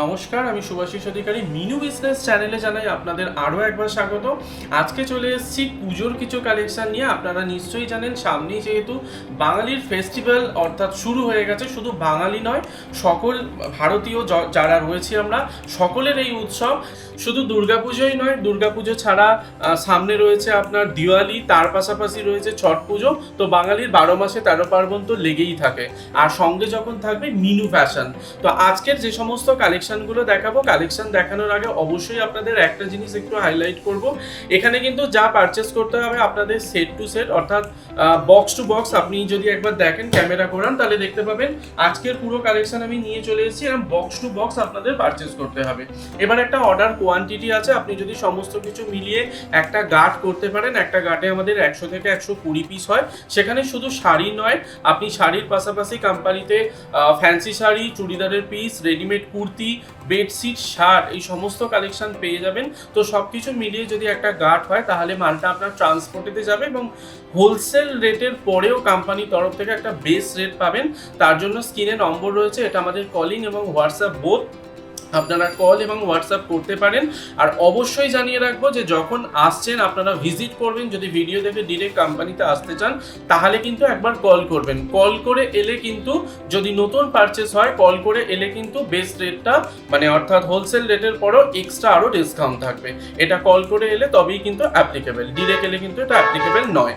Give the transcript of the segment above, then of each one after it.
নমস্কার, আমি শুভাশিস অধিকারী। মিনু বিজনেস চ্যানেলে জানাই আপনাদের আরও একবার স্বাগত। আজকে চলে এসেছি পুজোর কিছু কালেকশন নিয়ে। আপনারা নিশ্চয়ই জানেন, সামনেই যেহেতু বাঙালির ফেস্টিভ্যাল অর্থাৎ শুরু হয়ে গেছে, শুধু বাঙালি নয়, সকল ভারতীয় যারা রয়েছে আমরা, সকলের এই উৎসব শুধু দুর্গাপুজোই নয়, দুর্গাপুজো ছাড়া সামনে রয়েছে আপনার দিওয়ালি, তার পাশাপাশি রয়েছে ছট পুজো। তো বাঙালির বারো মাসে তেরো পার্বণ তো লেগেই থাকে। আর সঙ্গে যখন থাকবে মিনু ফ্যাশন তো আজকের যে সমস্ত কালেকশনগুলো দেখাবো। কালেকশন দেখানোর আগে অবশ্যই আপনাদের একটা জিনিস একটু হাইলাইট করব। এখানে কিন্তু যা পারচেস করতে হবে আপনাদের সেট টু সেট অর্থাৎ বক্স টু বক্স আপনি যদি একবার দেখেন ক্যামেরা করান তাহলে দেখতে পাবেন আজকের পুরো কালেকশন আমি নিয়ে চলে এসেছি এবং বক্স টু বক্স আপনাদের পারচেস করতে হবে। এবার একটা অর্ডার কোয়ান্টিটি আছে, আপনি যদি সমস্ত কিছু মিলিয়ে একটা গার্ড করতে পারেন, একটা গার্ডে আমাদের একশো থেকে একশো কুড়ি পিস হয়। সেখানে শুধু শাড়ি নয়, আপনি শাড়ির পাশাপাশি কোম্পানিতে ফ্যান্সি শাড়ি, চুড়িদারের piece readymade kurti bedsheet, shirt, এই সমস্ত কালেকশন পেয়ে যাবেন। তো সব কিছু মিলিয়ে যদি একটা গার্ড হয়, তাহলে মালটা আপনার ট্রান্সপোর্টেতে যাবে এবং হোলসেল রেটের পরেও কোম্পানির তরফ থেকে একটা বেস রেট পাবেন। তার জন্য স্ক্রিনে নম্বর রয়েছে, এটা আমাদের কলিং এবং হোয়াটসঅ্যাপ বোথ আপনারা কল এবং হোয়াটসঅ্যাপ করতে পারেন। আর অবশ্যই জানিয়ে রাখব যে যখন আসছেন, আপনারা ভিজিট করবেন, যদি ভিডিও দেখে ডিরেক্ট কোম্পানিতে আসতে চান, তাহলে কিন্তু একবার কল করবেন। কল করে এলে কিন্তু যদি নতুন পারচেস হয় কল করে এলে কিন্তু বেস্ট রেটটা মানে অর্থাৎ হোলসেল রেটের পরও এক্সট্রা আরও ডিসকাউন্ট থাকবে। এটা কল করে এলে তবেই কিন্তু অ্যাপ্লিকেবেল ডিরেক্ট এলে কিন্তু এটা অ্যাপ্লিকেবেল নয়।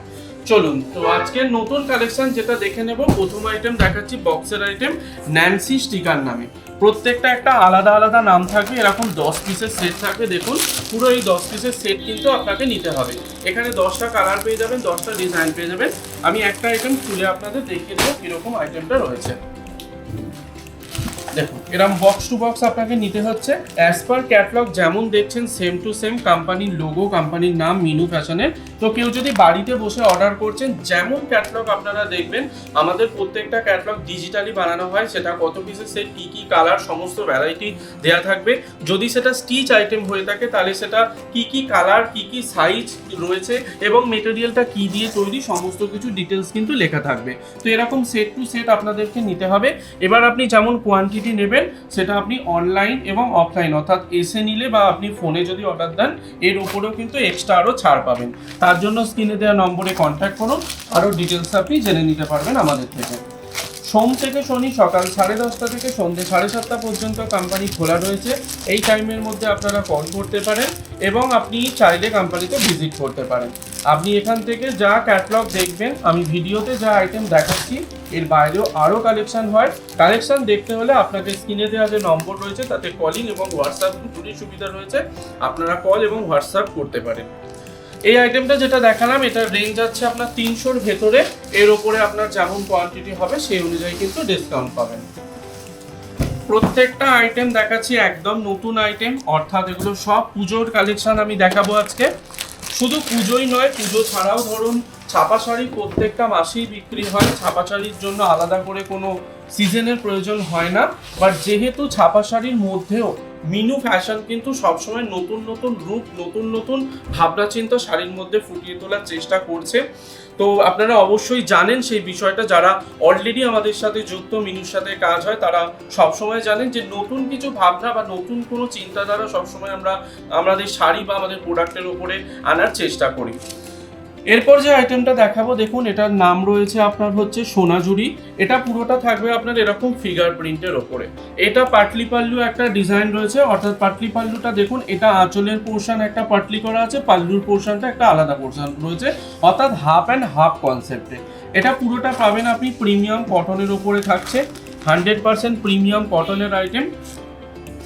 চলুন, তো আজকে নতুন কালেকশন যেটা দেখে নেব, প্রথম আইটেম দেখাচ্ছি বক্সের আইটেম ন্যান্সি স্টিকার নামে। প্রত্যেকটা একটা আলাদা আলাদা নাম থাকবে, এরকম দশ পিসের সেট থাকবে। দেখুন, পুরো এই দশ পিসের সেট কিন্তু আপনাকে নিতে হবে। এখানে দশটা কালার পেয়ে যাবেন, দশটা ডিজাইন পেয়ে যাবেন। আমি একটা আইটেম খুলে আপনাদের দেখিয়ে দেবো কীরকম আইটেমটা রয়েছে। দেখুন এরকম বক্স টু বক্স আপনাকে নিতে হচ্ছে। অ্যাজ পার ক্যাটলগ যেমন দেখছেন সেম টু সেম কোম্পানির লোগো কোম্পানির নাম মিনু ফ্যাশনের তো কেউ যদি বাড়িতে বসে অর্ডার করছেন, যেমন ক্যাটলগ আপনারা দেখবেন, আমাদের প্রত্যেকটা ক্যাটলগ ডিজিটালি বানানো হয়। সেটা কত পিসের সেট কী কী কালার সমস্ত ভ্যারাইটি দেওয়া থাকবে। যদি সেটা স্টিচ আইটেম হয়ে থাকে, তাহলে সেটা কি কি কালার কি কি সাইজ রয়েছে এবং মেটেরিয়ালটা কি দিয়ে তৈরি, সমস্ত কিছু ডিটেলস কিন্তু লেখা থাকবে। তো এরকম সেট টু সেট আপনাদেরকে নিতে হবে। এবার আপনি যেমন কোয়ান্টিটি নেবেন, সেটা আপনি অনলাইন এবং অফলাইন অর্থাৎ এসে নিলে বা আপনি ফোনে যদি অর্ডার দেন, এর উপরেও কিন্তু এক্সট্রা আরও ছাড় পাবেন। তার জন্য স্ক্রিনে দেওয়া নম্বরে কন্ট্যাক্ট করুন। আরও ডিটেলস আপনি জেনে নিতে পারবেন আমাদের থেকে। সোম থেকে শনি সকাল সাড়ে দশটা থেকে সন্ধ্যে সাড়ে সাতটা পর্যন্ত কোম্পানি খোলা রয়েছে। এই টাইমের মধ্যে আপনারা কল করতে পারেন এবং আপনি চাইলে কোম্পানিতে ভিজিট করতে পারেন। আপনি এখান থেকে যা ক্যাটলগ দেখবেন, আমি ভিডিওতে যা আইটেম দেখাচ্ছি, এর বাইরেও আরও কালেকশন হয়। কালেকশন দেখতে হলে আপনাকে স্ক্রিনে দেওয়া যে নম্বর রয়েছে, তাতে কলিং এবং হোয়াটসঅ্যাপ দুটোরই সুবিধা রয়েছে। আপনারা কল এবং হোয়াটসঅ্যাপ করতে পারেন। এই আইটেমটা যেটা দেখালাম এটার রেঞ্জ আছে আপনার তিনশোর ভেতরে। এর ওপরে আপনার যেমন কোয়ান্টিটি হবে, সেই অনুযায়ী কিন্তু ডিসকাউন্ট পাবেন। প্রত্যেকটা আইটেম দেখাচ্ছি, একদম নতুন আইটেম অর্থাৎ এগুলো সব পুজোর কালেকশন আমি দেখাবো আজকে। শুধু পুজোই নয়, পুজো ছাড়াও ধরুন, ছাপা শাড়ি প্রত্যেকটা মাসেই বিক্রি হয়। ছাপা শাড়ির জন্য আলাদা করে কোনো সিজনের প্রয়োজন হয় না। বাট যেহেতু ছাপা শাড়ির মধ্যেও মিনু ফ্যাশন কিন্তু সবসময় নতুন নতুন রূপ, নতুন নতুন ভাবনা চিন্তা শাড়ির মধ্যে ফুটিয়ে তোলার চেষ্টা করছে। তো আপনারা অবশ্যই জানেন সেই বিষয়টা, যারা অলরেডি আমাদের সাথে যুক্ত, মিনুর সাথে কাজ হয়, তারা সবসময় জানেন যে নতুন কিছু ভাবনা বা নতুন কোনো চিন্তাধারা সবসময় আমরা আমাদের শাড়ি বা আমাদের প্রোডাক্টের উপরে আনার চেষ্টা করি। এরপর যে আইটেমটা দেখাবো, দেখুন, এটার নাম রয়েছে আপনার হচ্ছে সোনাঝুরি। এটা পুরোটা থাকবে আপনার এরকম ফিগার প্রিন্টের ওপরে। এটা পাটলি পাল্লু একটা ডিজাইন রয়েছে, অর্থাৎ পাটলি পাল্লুটা দেখুন, এটা আঁচলের পোর্শন একটা পাটলি করা আছে, পাল্লুর পোর্শনটা একটা আলাদা পোর্শন রয়েছে, অর্থাৎ হাফ অ্যান্ড হাফ কনসেপ্টে এটা পুরোটা পাবেন আপনি প্রিমিয়াম কটনের ওপরে থাকছে হান্ড্রেড পার্সেন্ট প্রিমিয়াম কটনের আইটেম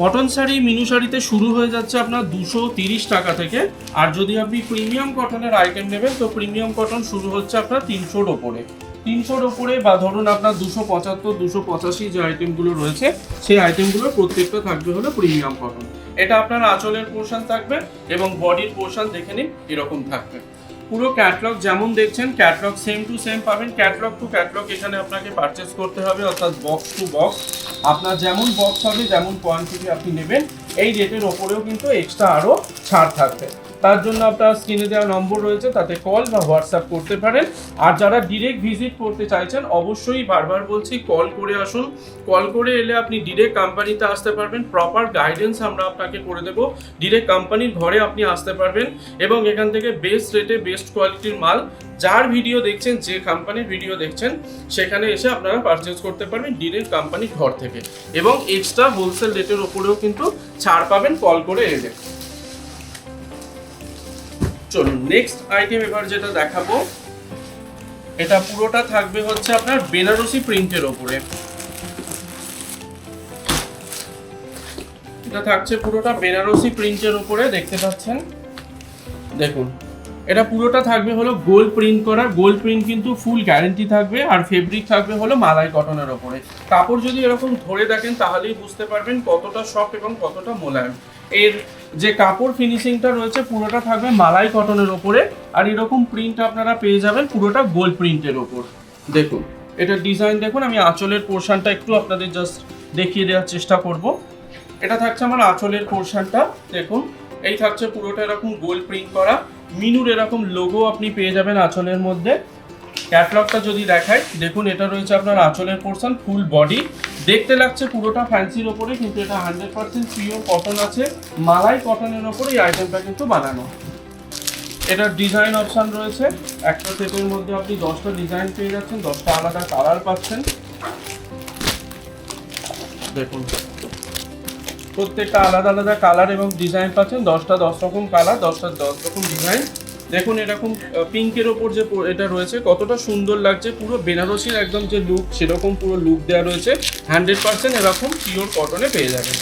কটন শাড়ি মিনু শাড়িতে শুরু হয়ে যাচ্ছে আপনার দুশো তিরিশ টাকা থেকে। আর যদি আপনি প্রিমিয়াম কটনের আইটেম নেবেন, তো প্রিমিয়াম কটন শুরু হচ্ছে আপনার তিনশোর ওপরে। তিনশোর ওপরে বা ধরুন আপনার দুশো পঁচাত্তর, দুশো পঁচাশি যে আইটেমগুলো রয়েছে, সেই আইটেমগুলোর প্রত্যেকটা থাকবে হলো প্রিমিয়াম কটন এটা আপনার আঁচলের পোর্শন থাকবে এবং বডির পোর্শন দেখে নিন, এরকম থাকবে। পুরো ক্যাটলগ যেমন দেখছেন ক্যাটলগ সেম টু সেম পাবেন। ক্যাটলগ টু ক্যাটলগ এখানে আপনাকে পারচেস করতে হবে, অর্থাৎ বক্স টু বক্স আপনার যেমন বক্স হবে, যেমন কোয়ান্টিটি আপনি নেবেন, এই রেটের ওপরেও কিন্তু এক্সট্রা আরও ছাড় থাকবে। তার জন্য আপনার স্ক্রিনে দেওয়া নম্বর রয়েছে, তাতে কল বা হোয়াটসঅ্যাপ করতে পারেন। আর যারা ডিরেক্ট ভিজিট করতে চাইছেন, অবশ্যই বারবার বলছি কল করে আসুন। কল করে এলে আপনি ডিরেক্ট কোম্পানিতে আসতে পারবেন। প্রপার গাইডেন্স আমরা আপনাকে করে দেবো। ডিরেক্ট কোম্পানির ঘরে আপনি আসতে পারবেন এবং এখান থেকে বেস্ট রেটে বেস্ট কোয়ালিটির মাল, যার ভিডিও দেখছেন, যে কোম্পানির ভিডিও দেখছেন, সেখানে এসে আপনারা পারচেজ করতে পারবেন ডিরেক্ট কোম্পানির ঘর থেকে। এবং এক্সট্রা হোলসেল রেটের ওপরেও কিন্তু ছাড় পাবেন কল করে এলে। চলুন নেক্সট আইটেম এবার যেটা দেখাবো, এটা পুরোটা থাকবে হচ্ছে আপনার বেনারসি প্রিন্টের ওপরে। এটা থাকছে পুরোটা বেনারসি প্রিন্টের উপরে দেখতে পাচ্ছেন? দেখুন, এটা পুরোটা থাকবে হলো গোল্ড প্রিন্ট করা। গোল্ড প্রিন্ট কিন্তু ফুল গ্যারেন্টি থাকবে আর ফেব্রিক থাকবে হলো মালাই কটনের ওপরে। কাপড় যদি এরকম ধরে দেখেন, তাহলেই বুঝতে পারবেন কতটা সফট এবং কতটা মোলায়েম। এর যে কাপড় ফিনিশিংটা রয়েছে, পুরোটা থাকবে মালাই কটনের ওপরে। আর এরকম প্রিন্ট আপনারা পেয়ে যাবেন পুরোটা গোল্ড প্রিন্টের ওপর। দেখুন, এটা ডিজাইন দেখুন, আমি আঁচলের পোর্শনটা একটু আপনাদের জাস্ট দেখিয়ে দেওয়ার চেষ্টা করব। এটা থাকছে আমার আঁচলের পোর্শনটা দেখুন। এই থাকছে পুরোটা এরকম গোল্ড প্রিন্ট করা। মিনুর এরকম লোগো আপনি পেয়ে যাবেন আঁচলের মধ্যে। ক্যাটলগটা যদি দেখায় দেখুন, এটা রয়েছে আপনার আঁচলের পোর্শন ফুল বডি দেখতে লাগছে পুরোটা ফ্যান্সির ওপরে, কিন্তু এটা হান্ড্রেড পার্সেন্ট পিওর কটন আছে। মালাই কটনের ওপরে এই আইটেমটা কিন্তু বানানো। এটার ডিজাইন অপশন রয়েছে। একটা সেটের মধ্যে আপনি দশটা ডিজাইন পেয়ে যাচ্ছেন, দশটা আলাদা কালার পাচ্ছেন। দেখুন। প্রত্যেকটা আলাদা আলাদা কালার এবং ডিজাইন পাচ্ছেন। দশটা দশ রকম কালার দশটা দশ রকম ডিজাইন দেখুন, এরকম পিঙ্কের ওপর যে এটা রয়েছে, কতটা সুন্দর লাগছে। পুরো বেনারসির একদম যে লুক সেরকম পুরো লুক দেওয়া রয়েছে। হান্ড্রেড পার্সেন্ট এরকম পিওর কটনে পেয়ে যাবেন।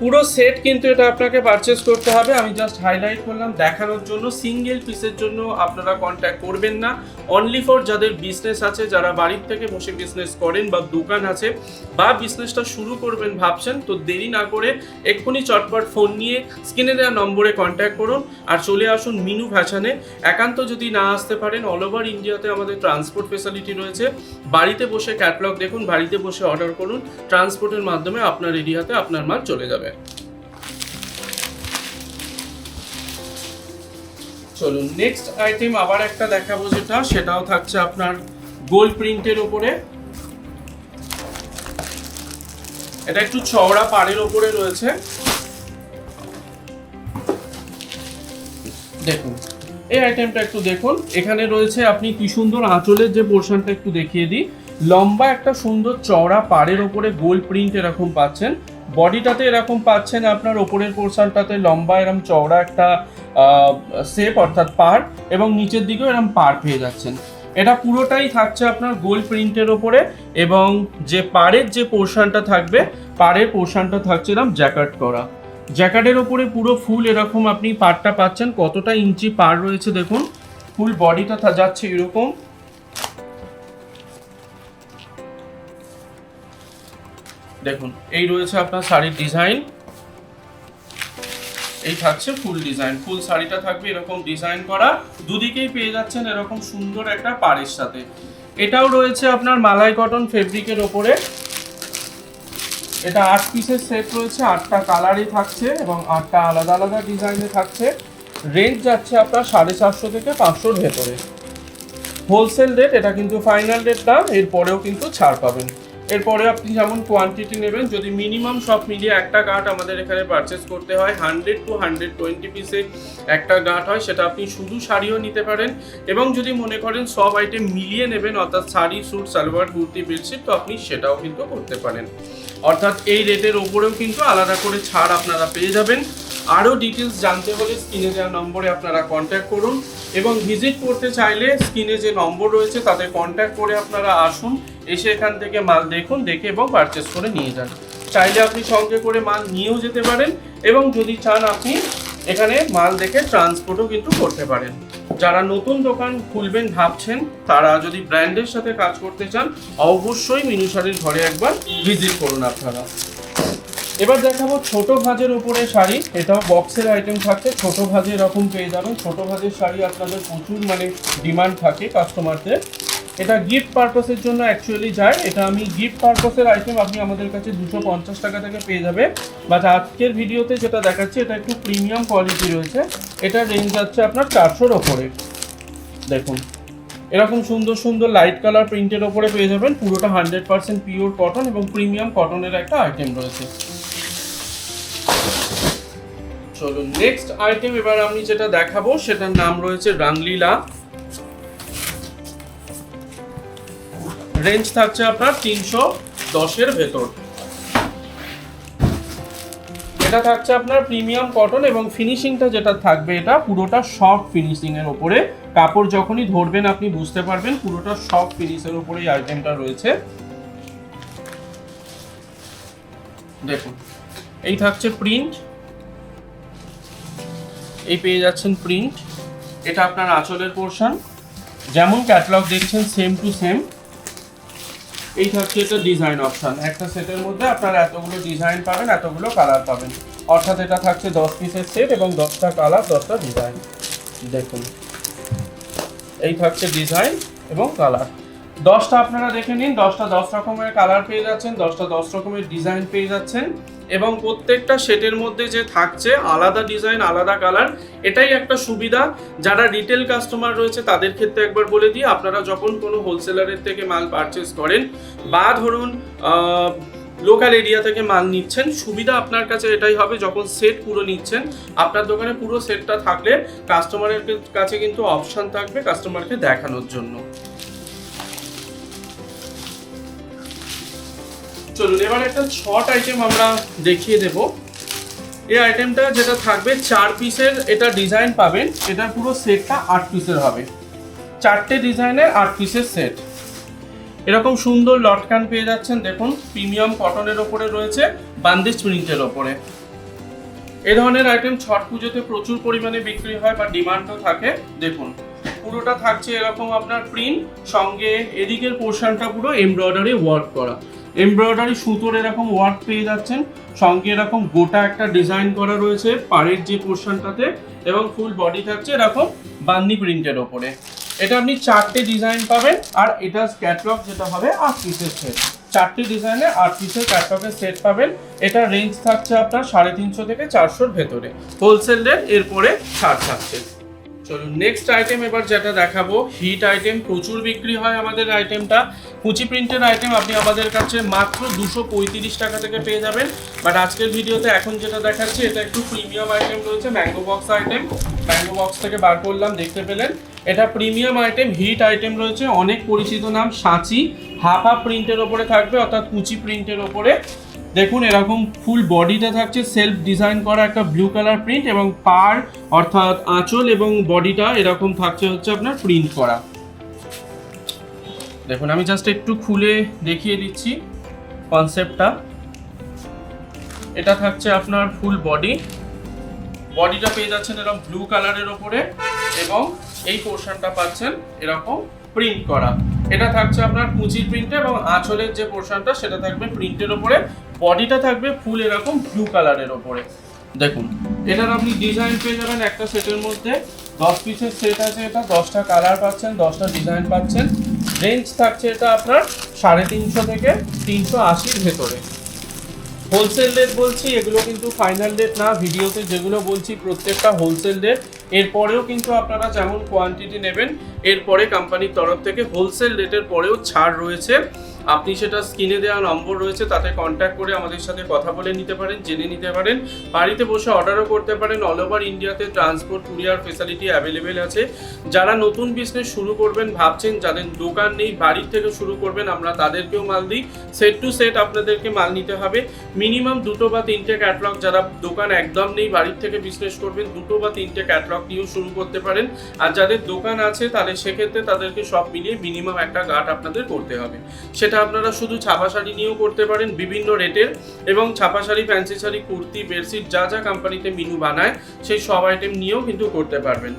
পুরো সেট কিন্তু এটা আপনাকে পারচেস করতে হবে। আমি জাস্ট হাইলাইট করলাম, দেখানোর জন্য সিঙ্গেল পিসের জন্য আপনারা কন্ট্যাক্ট করবেন না। অনলি ফর যাদের বিজনেস আছে, যারা বাড়ির থেকে বসে বিজনেস করেন বা দোকান আছে বা বিজনেসটা শুরু করবেন ভাবছেন, তো দেরি না করে এক্ষুনি চটপট ফোন নিয়ে স্ক্রিনে দেওয়া নম্বরে কন্ট্যাক্ট করুন। আর চলে আসুন মিনু ফ্যাশনে একান্ত যদি না আসতে পারেন অল ওভার ইন্ডিয়াতে আমাদের ট্রান্সপোর্ট ফেসিলিটি রয়েছে। বাড়িতে বসে ক্যাটলগ দেখুন, বাড়িতে বসে অর্ডার করুন। ট্রান্সপোর্টের মাধ্যমে আপনার এরিয়াতে আপনার মাল চলে যাবে। চলুন নেক্সট আইটেম আবার একটা দেখাবো যেটা, সেটাও থাকছে আপনার গোল্ড প্রিন্টের ওপরে এটা একটু পাড়ের রয়েছে। দেখুন, এই আইটেমটা একটু দেখুন। এখানে রয়েছে, আপনি কি সুন্দর আঁচলের যে পোর্শনটা একটু দেখিয়ে দিই। লম্বা একটা সুন্দর চওড়া পাড়ের ওপরে গোল্ড প্রিন্ট এরকম পাচ্ছেন। বডিটাতে এরকম পাচ্ছেন আপনার ওপরের পোর্শনটাতে লম্বা এরকম চওড়া একটা শেপ অর্থাৎ পার, এবং নিচের দিকেও এরকম পার পেয়ে যাচ্ছেন। এটা পুরোটাই থাকছে আপনার গোল্ড প্রিন্টের ওপরে, এবং যে পাড়ের যে পোর্শনটা থাকবে, পাড়ের পোর্শনটা থাকছে এরকম জ্যাকেট করা। জ্যাকেটের ওপরে পুরো ফুল এরকম আপনি পাড়টা পাচ্ছেন, কতটা ইঞ্চি পার রয়েছে দেখুন। ফুল বডিটা যাচ্ছে এরকম। দেখুন, এই রয়েছে আপনার শাড়ির ডিজাইন এই থাকছে ফুল ডিজাইন ফুল শাড়িটা থাকবে এরকম ডিজাইন করা। দুদিকেই পেয়ে যাচ্ছেন এরকম সুন্দর একটা পাড়ের সাথে। এটাও রয়েছে আপনার মালাই কটন ফেব্রিকের ওপরে। এটা আট পিসের সেট রয়েছে, আটটা কালারই থাকছে এবং আটটা আলাদা আলাদা ডিজাইনে থাকছে। রেঞ্জ যাচ্ছে আপনার সাড়ে চারশো থেকে পাঁচশোর ভেতরে। হোলসেল রেট এটা কিন্তু ফাইনাল রেট না এরপরেও কিন্তু ছাড় পাবেন। এরপরে আপনি যেমন কোয়ান্টিটি নেবেন, যদি মিনিমাম সব মিলিয়ে একটা গাঁট আমাদের এখানে পারচেস করতে হয় হান্ড্রেড টু হান্ড্রেড টোয়েন্টি পিসে একটা গাঁট হয়, সেটা আপনি শুধু শাড়িও নিতে পারেন। এবং যদি মনে করেন সব আইটেম মিলিয়ে নেবেন, অর্থাৎ শাড়ি স্যুট সালোয়ার, কুর্তি বেডশিট তো আপনি সেটাও কিন্তু করতে পারেন। অর্থাৎ এই রেটের ওপরেও কিন্তু আলাদা করে ছাড় আপনারা পেয়ে যাবেন। আরও ডিটেলস জানতে হলে স্ক্রিনে দেওয়া নম্বরে আপনারা কন্ট্যাক্ট করুন এবং ভিজিট করতে চাইলে স্ক্রিনে যে নম্বর রয়েছে তাতে কন্ট্যাক্ট করে আপনারা আসুন, এসে এখান থেকে মাল দেখুন, দেখে এবং পারচেস করে নিয়ে যান। চাইলে আপনি সঙ্গে করে মাল নিয়েও যেতে পারেন এবং যদি চান আপনি এখানে মাল দেখে ট্রান্সপোর্টও কিন্তু করতে পারেন। যারা নতুন দোকান খুলবেন, ভাবছেন তারা যদি ব্র্যান্ডের সাথে কাজ করতে চান, অবশ্যই মিনুসারির ঘরে একবার ভিজিট করুন আপনারা। এবার দেখাবো ছোট ভাজের উপরে শাড়ি। এটাও বক্সের আইটেম থাকছে। ছোট ভাজে এরকম পেয়ে যাবেন। ছোট ভাজের শাড়ি আপনাদের প্রচুর মানে ডিমান্ড থাকে কাস্টমারদের এটা গিফট পারপাসের জন্য অ্যাকচুয়ালি যায়। এটা আমি গিফট পারপাসের আইটেম আপনি আমাদের কাছে দুশো পঞ্চাশ টাকা থেকে পেয়ে যাবে বাট আজকের ভিডিওতে যেটা দেখাচ্ছি, এটা একটু প্রিমিয়াম কোয়ালিটি রয়েছে। এটা রেঞ্জ যাচ্ছে আপনার চারশোর ওপরে। দেখুন। এরকম সুন্দর সুন্দর লাইট কালার প্রিন্টের ওপরে পেয়ে যাবেন। পুরোটা হান্ড্রেড পার্সেন্ট পিওর কটন এবং প্রিমিয়াম কটনের একটা আইটেম রয়েছে। চলুন নেক্সট আইটেম এবার আমি যেটা দেখাবো, সেটার নাম রয়েছে রাংলীলা রেঞ্জ থাকছে আপনার তিনশো দশের ভেতর। এটা থাকছে আপনার প্রিমিয়াম কটন এবং ফিনিশিংটা যেটা থাকবে এটা পুরোটা সফট ফিনিশিং এর ওপরে। কাপড় যখনই ধরবেন, আপনি বুঝতে পারবেন পুরোটা সফট ফিনিশের ওপরে এই আইটেমটা রয়েছে। দেখুন, এই থাকছে প্রিন্ট এই পেয়ে যাচ্ছেন প্রিন্ট এটা আপনার আঁচলের পোর্শন যেমন ক্যাটালগ দেখছেন সেম টু সেম এই থাকছে এটা ডিজাইন অপশন একটা সেটের মধ্যে আপনারা এতগুলো ডিজাইন পাবেন, এতগুলো কালার পাবেন। অর্থাৎ এটা থাকছে দশ পিসের সেট এবং দশটা কালার দশটা ডিজাইন দেখুন। এই থাকছে ডিজাইন এবং কালার দশটা আপনারা দেখে নিন। দশটা দশ রকমের কালার পেয়ে যাচ্ছেন, দশটা দশ রকমের ডিজাইন পেয়ে যাচ্ছেন। এবং প্রত্যেকটা সেটের মধ্যে যে থাকছে আলাদা ডিজাইন, আলাদা কালার, এটাই একটা সুবিধা। যারা রিটেল কাস্টমার রয়েছে, তাদের ক্ষেত্রে একবার বলে দিই, আপনারা যখন কোনো হোলসেলারের থেকে মাল পারচেস করেন বা ধরুন লোকাল এরিয়া থেকে মাল নিচ্ছেন, সুবিধা আপনার কাছে এটাই হবে, যখন সেট পুরো নিচ্ছেন, আপনার দোকানে পুরো সেটটা থাকলে কাস্টমারের কাছে কিন্তু অপশান থাকবে কাস্টমারকে দেখানোর জন্য। চলুন, এবার একটা শর্ট আইটেম আমরা দেখিয়ে দেব। এই আইটেমটা যেটা থাকবে, চার পিসের এটা ডিজাইন পাবেন এটার পুরো সেটটা আট পিসের হবে। চারটে ডিজাইনের আট পিসের সেট এরকম সুন্দর লটকান পেয়ে যাচ্ছেন, দেখুন প্রিমিয়াম কটনের ওপরে রয়েছে বান্দিশ প্রিন্টের ওপরে। এ ধরনের আইটেম ছট পুজোতে প্রচুর পরিমাণে বিক্রি হয় বা ডিমান্ডও থাকে, দেখুন। পুরোটা থাকছে এরকম আপনার প্রিন্ট সঙ্গে এদিকের পোর্শনটা পুরো এমব্রয়ডারি ওয়ার্ক করা। এমব্রয়ডারি সুতোর এরকম ওয়ার্ক পেয়ে যাচ্ছেন। সঙ্গে এরকম গোটা একটা ডিজাইন করা রয়েছে পাড়ের যে পোর্শনটাতে এবং ফুল বডি থাকছে এরকম বান্নি প্রিন্টের ওপরে। এটা আপনি চারটে ডিজাইন পাবেন আর এটা ক্যাটলগ যেটা হবে আট পিসের সেট চারটে ডিজাইনে আট পিসের ক্যাটলগের সেট পাবেন। এটা রেঞ্জ থাকছে আপনার সাড়ে তিনশো থেকে চারশোর ভেতরে। হোলসেল রেট এরপরে ছাড় থাকছে। চলুন নেক্সট আইটেম এবার যেটা দেখাবো হিট আইটেম প্রচুর বিক্রি হয় আমাদের আইটেমটা কুচি প্রিন্টের আইটেম আপনি আমাদের কাছে মাত্র দুশো পঁয়ত্রিশ টাকা থেকে পেয়ে যাবেন। বাট আজকের ভিডিওতে এখন যেটা দেখাচ্ছি, এটা একটু প্রিমিয়াম আইটেম রয়েছে mango box item mango box থেকে বার করলাম, দেখতে পেলেন। এটা প্রিমিয়াম আইটেম হিট আইটেম রয়েছে, অনেক পরিচিত নাম, সাঁচি। হাফ হাফ প্রিন্টের ওপরে থাকবে, অর্থাৎ কুচি প্রিন্টের ওপরে। দেখুন, এরকম ফুল বডিতে থাকছে সেলফ ডিজাইন করা একটা ব্লু কালার প্রিন্ট এবং পার, অর্থাৎ আঁচল এবং বডিটা এরকম থাকছে হচ্ছে আপনার প্রিন্ট করা। দেখুন, আমি জাস্ট একটু খুলে দেখিয়ে দিচ্ছি কনসেপ্টটা এটা থাকছে আপনার ফুল বডি বডিটা পেয়ে যাচ্ছেন এরকম ব্লু কালারের ওপরে এবং এই পোর্শনটা পাচ্ছেন এরকম প্রিন্ট করা। এটা থাকছে আপনার কুচি প্রিন্টে এবং আঁচলের যে পোর্শনটা সেটা থাকবে প্রিন্টের ওপরে। বডিটা থাকবে ফুল এরকম ব্লু কালারের ওপরে। দেখুন, এটার আপনি ডিজাইন পেয়ে যাবেন একটা সেটের মধ্যে। দশ পিসের সেট আছে এটা, দশটা কালার পাচ্ছেন, দশটা ডিজাইন পাচ্ছেন। রেঞ্জ থাকছে এটা আপনার সাড়ে তিনশো থেকে তিনশো আশির ভেতরে। হোলসেল রেট বলছি, এগুলো কিন্তু ফাইনাল রেট না। ভিডিওতে যেগুলো বলছি, প্রত্যেকটা হোলসেল রেট এরপরেও কিন্তু আপনারা যেমন কোয়ান্টিটি নেবেন, এরপরে কোম্পানির তরফ থেকে হোলসেল রেটের পরেও ছাড় রয়েছে। আপনি সেটা স্ক্রিনে দেওয়া নম্বর রয়েছে, তাতে কন্ট্যাক্ট করে আমাদের সাথে কথা বলে নিতে পারেন, জেনে নিতে পারেন। বাড়িতে বসে অর্ডারও করতে পারেন অল ওভার ইন্ডিয়াতে ট্রান্সপোর্ট কুরিয়ার ফেসিলিটি অ্যাভেলেবেল আছে। যারা নতুন বিজনেস শুরু করবেন, ভাবছেন যাদের দোকান নেই, বাড়ির থেকে শুরু করবেন, আমরা তাদেরকেও মাল দিই। সেট টু সেট আপনাদেরকে মাল নিতে হবে। মিনিমাম দুটো বা তিনটে ক্যাটলগ যারা দোকান একদম নেই, বাড়ির থেকে বিজনেস করবেন, দুটো বা তিনটে ক্যাটলগ নিয়েও শুরু করতে পারেন। আর যাদের দোকান আছে, তাহলে সেক্ষেত্রে তাদেরকে সব মিলিয়ে মিনিমাম একটা গার্ড আপনাদের করতে হবে। সেটা এটা আপনারা শুধু ছাপা শাড়ি নিয়েও করতে পারেন বিভিন্ন রেটের এবং ছাপা শাড়ি ফ্যান্সি শাড়ি, কুর্তি বেডশিট যা যা কোম্পানিতে মিনু বানায়, সেই সব আইটেম নিয়েও কিন্তু করতে পারবেন।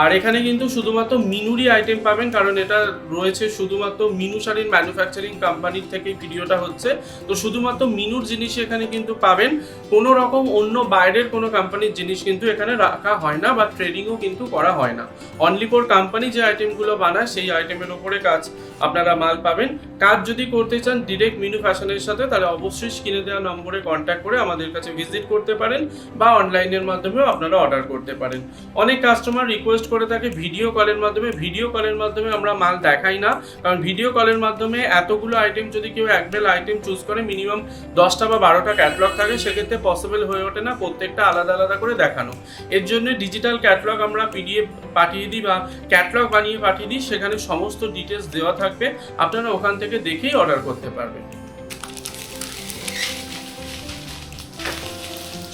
আর এখানে কিন্তু শুধুমাত্র মিনুরই আইটেম পাবেন, কারণ এটা রয়েছে শুধুমাত্র মিনু শাড়ির ম্যানুফ্যাকচারিং কোম্পানির থেকে ভিডিওটা হচ্ছে। তো শুধুমাত্র মিনুর জিনিস এখানে কিন্তু পাবেন। কোনো রকম অন্য বাইরের কোনো কোম্পানির জিনিস কিন্তু এখানে রাখা হয় না বা ট্রেডিংও কিন্তু করা হয় না। অনলি ফর কোম্পানি যে আইটেমগুলো বানায়, সেই আইটেমের ওপরে কাজ আপনারা মাল পাবেন। কাজ যদি করতে চান ডিরেক্ট মিনু ফ্যাশনের সাথে, তাহলে অবশ্যই স্ক্রিনে দেওয়া নম্বরে কন্ট্যাক্ট করে আমাদের কাছে ভিজিট করতে পারেন বা অনলাইনের মাধ্যমেও আপনারা অর্ডার করতে পারেন। অনেক কাস্টমার রিকোয়েস্ট করে থাকে ভিডিও কলের মাধ্যমে। ভিডিও কলের মাধ্যমে আমরা মাল দেখাই না। কারণ ভিডিও কলের মাধ্যমে এতগুলো আইটেম যদি কেউ এক বেল আইটেম চুজ করে মিনিমাম দশটা বা বারোটা ক্যাটলগ থাকে, সেক্ষেত্রে পসিবল হয়ে ওঠে না প্রত্যেকটা আলাদা আলাদা করে দেখানো। এর জন্য ডিজিটাল ক্যাটলগ আমরা পিডিএফ পাঠিয়ে দিই বা ক্যাটলগ বানিয়ে পাঠিয়ে দিই, সেখানে সমস্ত ডিটেলস দেওয়া থাকবে। আপনারা ওখান থেকে দেখেই অর্ডার করতে পারবেন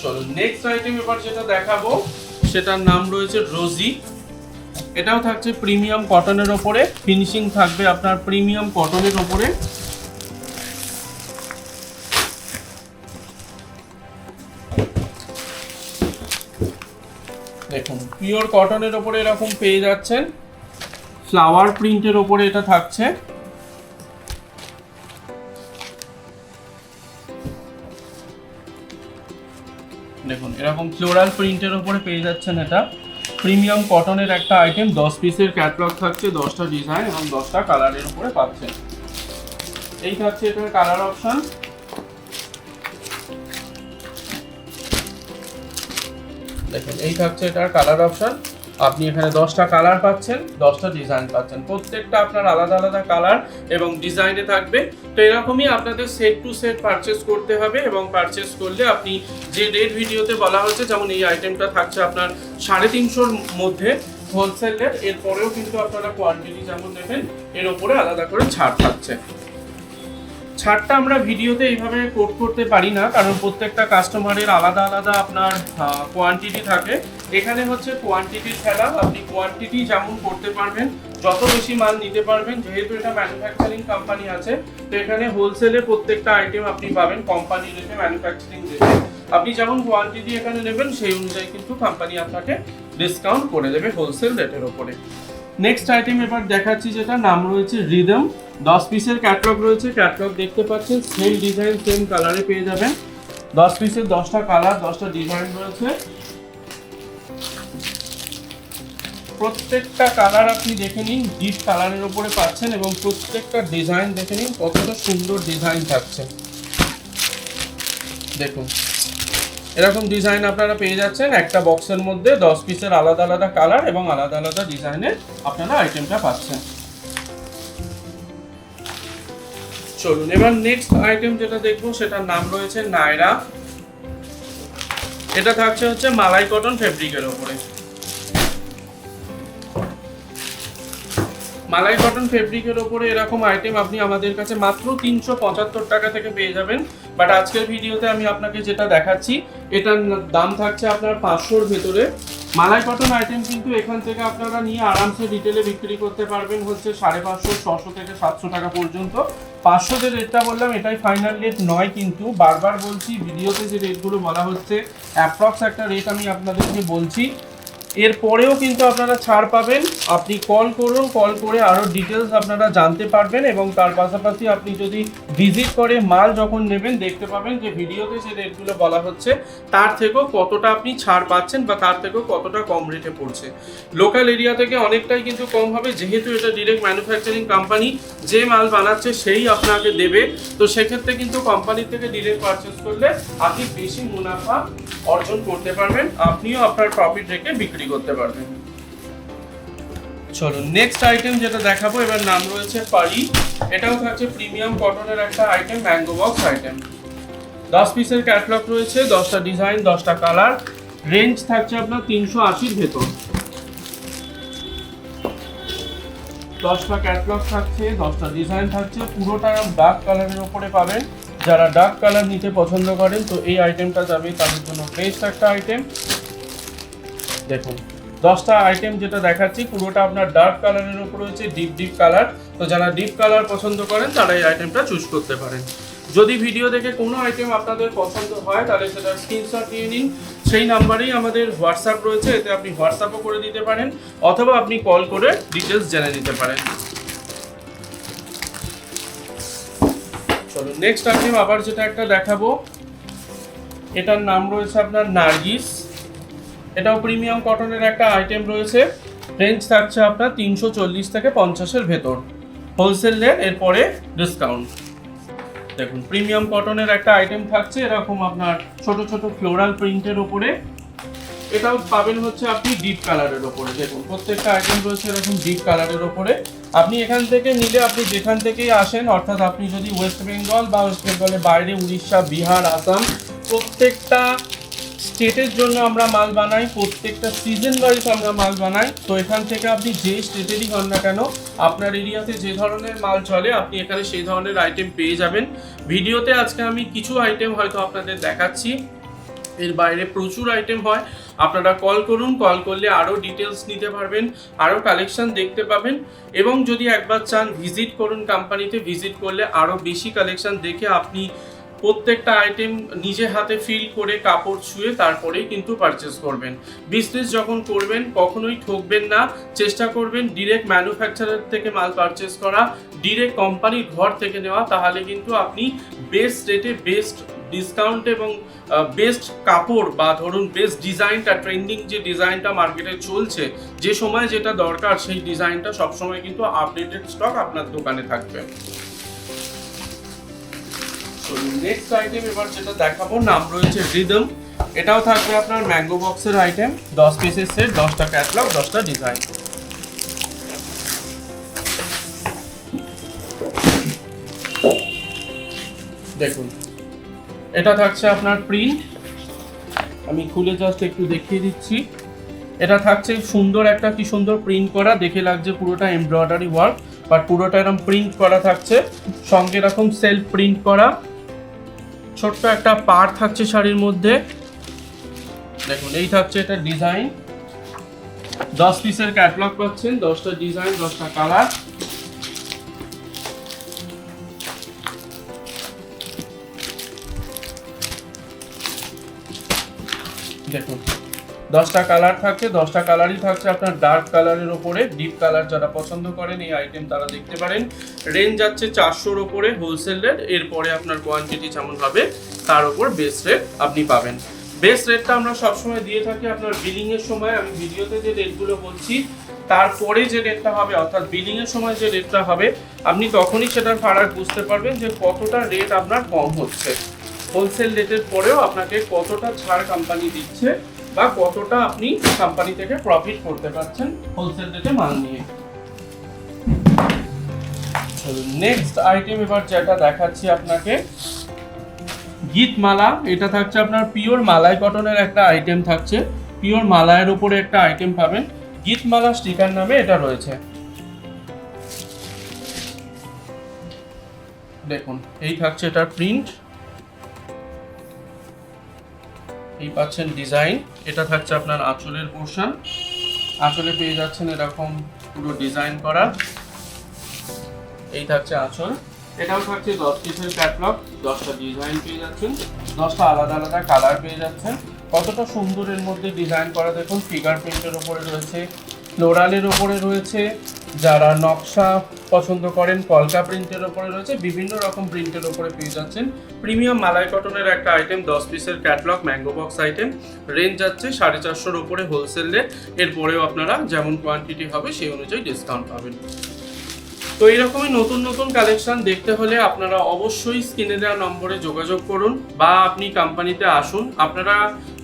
চলো নেক্সট আইটেম এবার যেটা দেখাবো, সেটার নাম রয়েছে রোজি এটাও থাকছে প্রিমিয়াম কটনের ওপরে। ফিনিশিং থাকবে আপনার প্রিমিয়াম কটনের ওপরে। দেখুন পিওর কটনের ওপরে এরকম পেয়ে যাচ্ছেন। ফ্লাওয়ার প্রিন্টের ওপরে এটা থাকছে। এরকম ফ্লোরাল প্রিন্টের ওপরে পেয়ে যাচ্ছেন এটা। প্রিমিয়াম কটনের একটা আইটেম দশ পিসের ক্যাটলগ থাকছে, দশটা ডিজাইন এবং দশটা কালারের উপরে পাচ্ছেন। এই থাকছে এটার কালার অপশন দেখেন, এই থাকছে এটার কালার অপশন আপনি এখানে দশটা কালার পাচ্ছেন, দশটা ডিজাইন পাচ্ছেন। প্রত্যেকটা আপনার আলাদা আলাদা কালার এবং ডিজাইনে থাকবে। তো এরকমই আপনাদের সেট টু সেট পারচেস করতে হবে এবং পারচেস করলে আপনি যে রেট ভিডিওতে বলা হচ্ছে যেমন এই আইটেমটা থাকছে আপনার সাড়ে তিনশোর মধ্যে হোলসেল রেট এরপরেও কিন্তু আপনারা কোয়ান্টিটি যেমন নেবেন, এর ওপরে আলাদা করে ছাড় থাকছে। ছাড়টা আমরা ভিডিওতে এইভাবে কোড করতে পারি না, কারণ প্রত্যেকটা কাস্টমারের আলাদা আলাদা আপনার কোয়ান্টিটি থাকে। এখানে হচ্ছে কোয়ান্টিটির খেলা আপনি কোয়ান্টিটি যেমন করতে পারবেন, যত বেশি মাল নিতে পারবেন, যেহেতু এটা ম্যানুফ্যাকচারিং কোম্পানি আছে, তো এখানে হোলসেলে প্রত্যেকটা আইটেম আপনি পাবেন কোম্পানি রেটে ম্যানুফ্যাকচারিং রেটে। আপনি যেমন কোয়ান্টিটি এখানে নেবেন, সেই অনুযায়ী কিন্তু কোম্পানি আপনাকে ডিসকাউন্ট করে দেবে হোলসেল রেটের ওপরে নেক্সট আইটেম এবার দেখাচ্ছি যেটা, নাম রয়েছে রিদম দশ পিসের ক্যাটলগ রয়েছে ক্যাটলগ দেখতে পাচ্ছেন সেম ডিজাইন সেম কালারে পেয়ে যাবেন। দশ পিসের দশটা কালার দশটা ডিজাইন রয়েছে। প্রত্যেকটা কালার আপনি দেখে নিন ডিপ কালারের উপরে পাচ্ছেন এবং প্রত্যেকটা ডিজাইন দেখে নিন কতটা সুন্দর ডিজাইন থাকছে। দেখুন। এরকম ডিজাইন আপনারা পেয়ে যাচ্ছেন একটা বক্সের মধ্যে দশ পিসের আলাদা আলাদা কালার এবং আলাদা আলাদা ডিজাইনের আপনারা আইটেমটা পাচ্ছেন। চলুন, এবার নেক্সট আইটেম যেটা দেখব, সেটার নাম রয়েছে নায়রা এটা থাকছে হচ্ছে মালাই কটন ফেব্রিকের ওপরে। মালাই কটন ফেব্রিকের ওপরে এরকম আইটেম আপনি আমাদের কাছে মাত্র তিনশো পঁচাত্তর টাকা থেকে পেয়ে যাবেন। বাট আজকের ভিডিওতে আমি আপনাকে যেটা দেখাচ্ছি, এটার দাম থাকছে আপনার পাঁচশোর ভেতরে। মালাই কটন আইটেম কিন্তু এখান থেকে আপনারা নিয়ে আরামসে রিটেলে বিক্রি করতে পারবেন হচ্ছে সাড়ে পাঁচশো, ছশো থেকে সাতশো টাকা পর্যন্ত। পাঁচশো যে রেটটা বললাম, এটাই ফাইনাল রেট নয় কিন্তু বারবার বলছি, ভিডিওতে যে রেটগুলো বলা হচ্ছে অ্যাপ্রক্স একটা রেট আমি আপনাদেরকে বলছি। এরপরেও কিন্তু আপনারা ছাড় পাবেন। আপনি কল করুন কল করে আরও ডিটেলস আপনারা জানতে পারবেন এবং তার পাশাপাশি আপনি যদি ভিজিট করে মাল যখন নেবেন, দেখতে পাবেন যে ভিডিওতে যে রেটগুলো বলা হচ্ছে, তার থেকেও কতটা আপনি ছাড় পাচ্ছেন বা তার থেকেও কতটা কম রেটে পড়ছে। লোকাল এরিয়া থেকে অনেকটাই কিন্তু কম হবে, যেহেতু এটা ডিরেক্ট ম্যানুফ্যাকচারিং কোম্পানি যে মাল বানাচ্ছে সেই আপনাকে দেবে। তো সেক্ষেত্রে কিন্তু কোম্পানি থেকে ডিরেক্ট পারচেস করলে আপনি বেশি মুনাফা অর্জন করতে পারবেন। আপনিও আপনার প্রফিট রেখে বিক্রি করতে পারবেন চলো নেক্সট আইটেম যেটা দেখাবো, এবার নাম রয়েছে পারি এটাও থাকছে প্রিমিয়াম কটনের একটা আইটেম ম্যাঙ্গো বক্স আইটেম দশ পিসের ক্যাটলগ রয়েছে, দশটা ডিজাইন দশটা কালার রেঞ্জ থাকছে আপনার তিনশো আশির ভেতর। দশটা ক্যাটলগ থাকছে, দশটা ডিজাইন থাকছে, পুরোটা ডার্ক কালারের ওপরে পাবেন। যারা ডার্ক কালার নিতে পছন্দ করেন, তো এই আইটেমটা যাবে তাদের জন্য বেস্ট একটা আইটেম দেখুন, দশটা আইটেম যেটা দেখাচ্ছি, পুরোটা আপনার ডার্ক কালারের উপর রয়েছে ডিপ ডিপ কালার তো যারা ডিপ কালার পছন্দ করেন, তারা এই আইটেমটা চুজ করতে পারেন। যদি ভিডিও দেখে কোনো আইটেম আপনাদের পছন্দ হয়, তাহলে সেটা স্ক্রিনশট নিয়ে নিন। সেই নাম্বারেই আমাদের হোয়াটসঅ্যাপ রয়েছে, এতে আপনি হোয়াটসঅ্যাপও করে দিতে পারেন, অথবা আপনি কল করে ডিটেলস জেনে নিতে পারেন। চলো নেক্সট আইটেম আবার যেটা একটা দেখাবো, এটার নাম রয়েছে আপনার নার্গিস। এটাও প্রিমিয়াম কটনের একটা আইটেম রয়েছে। রেঞ্জ থাকছে আপনার তিনশো চল্লিশ থেকে পঞ্চাশের ভেতর। হোলসেল রেট এরপরে ডিসকাউন্ট দেখুন প্রিমিয়াম কটনের একটা আইটেম থাকছে, এরকম আপনার ছোট ছোট ফ্লোরাল প্রিন্টের ওপরে এটাও পাবেন হচ্ছে আপনি ডিপ কালারের ওপরে দেখুন, প্রত্যেকটা আইটেম রয়েছে এরকম ডিপ কালারের ওপরে আপনি এখান থেকে নিলে আপনি যেখান থেকেই আসেন, অর্থাৎ আপনি যদি ওয়েস্ট বেঙ্গল বা ওয়েস্ট বেঙ্গলের বাইরে, উড়িষ্যা, বিহার, আসাম, প্রত্যেকটা স্টেটের জন্য আমরা মাল বানাই, প্রত্যেকটা সিজন ওয়াইজ আমরা মাল বানাই। তো এখান থেকে আপনি যে স্টেটেরই হন না কেন, আপনার এরিয়াতে যে ধরনের মাল চলে, আপনি এখানে সেই ধরনের আইটেম পেয়ে যাবেন। ভিডিওতে আজকে আমি কিছু আইটেম হয়তো আপনাদের দেখাচ্ছি। এর বাইরে প্রচুর আইটেম হয়। আপনারা কল করুন কল করলে আরও ডিটেলস নিতে পারবেন আরও কালেকশন দেখতে পাবেন। এবং যদি একবার চান ভিজিট করুন কোম্পানিতে ভিজিট করলে আরও বেশি কালেকশন দেখে আপনি প্রত্যেকটা আইটেম নিজে হাতে ফিল করে কাপড় ছুঁয়ে তারপরেই কিন্তু পারচেস করবেন। বিজনেস যখন করবেন, কখনোই ঠকবেন না। চেষ্টা করবেন ডিরেক্ট ম্যানুফ্যাকচারার থেকে মাল পারচেস করা ডিরেক্ট কোম্পানির ঘর থেকে নেওয়া। তাহলে কিন্তু আপনি বেস্ট রেটে বেস্ট ডিসকাউন্ট এবং বেস্ট কাপড় বা ধরুন বেস্ট ডিজাইনটা ট্রেন্ডিং যে ডিজাইনটা মার্কেটে চলছে, যে সময় যেটা দরকার সেই ডিজাইনটা সবসময় কিন্তু আপডেটেড স্টক আপনার দোকানে থাকবে। নেক্সট আইটেম এবার যেটা দেখাবো, নাম রয়েছে রিদম এটাও থাকবে আপনার ম্যাঙ্গো বক্সের আইটেম দশ পিসের সেট দশটা ক্যাটলগ দশটা ডিজাইন দেখুন, এটা থাকছে আপনার প্রিন্ট আমি খুলে জাস্ট একটু দেখিয়ে দিচ্ছি। এটা থাকছে সুন্দর একটা, কি সুন্দর প্রিন্ট করা। দেখে লাগছে পুরোটা এমব্রয়ডারি ওয়ার্ক বাট পুরোটা এরকম প্রিন্ট করা থাকছে। সঙ্গে এরকম সেলফ প্রিন্ট করা। ছোট্ট একটা পার থাকছে শাড়ির মধ্যে। দেখুন, এই থাকছে এটা ডিজাইন দশ পিসের ক্যাটলগ পাচ্ছেন, দশটা ডিজাইন দশটা কালার দেখুন দশটা কালার থাকছে, দশটা কালারই থাকছে আপনার ডার্ক কালারের ওপরে ডিপ কালার যারা পছন্দ করেন, এই আইটেম তারা দেখতে পারেন। রেঞ্জ যাচ্ছে চারশোর ওপরে হোলসেল রেট এরপরে আপনার কোয়ান্টিটি যেমন হবে, তার ওপর বেস রেট আপনি পাবেন। বেস রেটটা আমরা সবসময় দিয়ে থাকি আপনার বিলিংয়ের সময়, আমি ভিডিওতে যে রেটগুলো বলছি, তারপরে যে রেটটা হবে, অর্থাৎ বিলিংয়ের সময় যে রেটটা হবে, আপনি তখনই সেটার ফারাক বুঝতে পারবেন যে কতটা রেট আপনার কম হচ্ছে। হোলসেল রেটের পরেও আপনাকে কতটা ছাড় কোম্পানি দিচ্ছে বা কতটা আপনি কোম্পানি থেকে প্রফিট করতে পারছেন হোলসেল রেটে মাল নিয়ে। নেক্সট আইটেম এবার যেটা দেখাচ্ছি আপনাকে, গীতমালা। এটা থাকছে আপনার পিওর মালাই কটনের একটা আইটেম থাকছে। পিওর মালায়ের উপরে একটা আইটেম পাবেন। গীতমালা স্টিকার নামে এটা রয়েছে। দেখুন, এই থাকছে এটার প্রিন্ট এই পাচ্ছেন ডিজাইন এটা থাকছে আপনার আঁচলের পোর্শন আঁচলে পেয়ে যাচ্ছেন এরকম পুরো ডিজাইন করা। এই থাকছে আঁচল। এটাও থাকছে দশ পিসের ক্যাটলগ দশটা ডিজাইন পেয়ে যাচ্ছেন। দশটা আলাদা আলাদা কালার পেয়ে যাচ্ছেন। কতটা সুন্দরের মধ্যে ডিজাইন করা দেখুন। ফিগার প্রিন্টের ওপরে রয়েছে। ফ্লোরালের ওপরে রয়েছে। যারা নকশা পছন্দ করেন কলকা প্রিন্টের ওপরে রয়েছে, বিভিন্ন রকম প্রিন্টের ওপরে পেয়ে যাচ্ছেন। প্রিমিয়াম মালাই কটনের একটা আইটেম দশ পিসের catalogue mango box item range যাচ্ছে সাড়ে চারশোর ওপরে হোলসেল রেট এরপরেও আপনারা যেমন কোয়ান্টিটি হবে, সেই অনুযায়ী ডিসকাউন্ট পাবেন। তো এরকমই নতুন নতুন কালেকশন দেখতে হলে আপনারা অবশ্যই স্ক্রিনে দেওয়া নম্বরে যোগাযোগ করুন বা আপনি কোম্পানিতে আসুন। আপনারা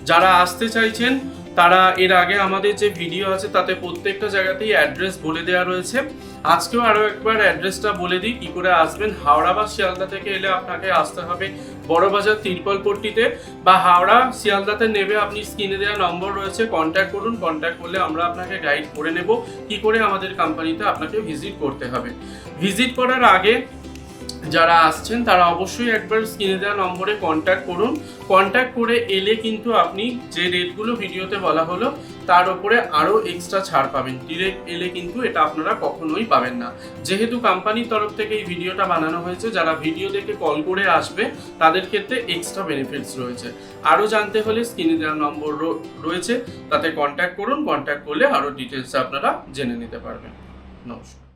যারা আসতে চাইছেন তারা এর আগে আমাদের যে ভিডিও আছে, তাতে প্রত্যেকটা জায়গাতেই অ্যাড্রেস বলে দেওয়া রয়েছে। আজকেও আরও একবার অ্যাড্রেসটা বলে দিই, কী করে আসবেন? হাওড়া বা শিয়ালদা থেকে এলে আপনাকে আসতে হবে বড়বাজার তিরপলপট্টিতে বা হাওড়া, শিয়ালদাতে নেবে আপনি স্ক্রিনে দেওয়া নম্বর রয়েছে কন্ট্যাক্ট করুন। কন্ট্যাক্ট করলে আমরা আপনাকে গাইড করে নেব, কি করে আমাদের কোম্পানিতে আপনাকে ভিজিট করতে হবে। ভিজিট করার আগে যারা আসছেন, তারা অবশ্যই একবার স্ক্রিনে দেওয়া নম্বরে কন্ট্যাক্ট করুন। কন্ট্যাক্ট করে এলে কিন্তু আপনি যে রেটগুলো ভিডিওতে বলা হলো, তার উপরে আরও এক্সট্রা ছাড় পাবেন। ডিরেক্ট এলে কিন্তু এটা আপনারা কখনোই পাবেন না। যেহেতু কোম্পানির তরফ থেকে এই ভিডিওটা বানানো হয়েছে, যারা ভিডিও দেখে কল করে আসবে, তাদের ক্ষেত্রে এক্সট্রা বেনিফিটস রয়েছে। আরও জানতে হলে স্ক্রিনে দেওয়া নম্বর রয়েছে, তাতে কন্ট্যাক্ট করুন। কন্ট্যাক্ট করলে আরও ডিটেলস আপনারা জেনে নিতে পারবেন। নমস্কার।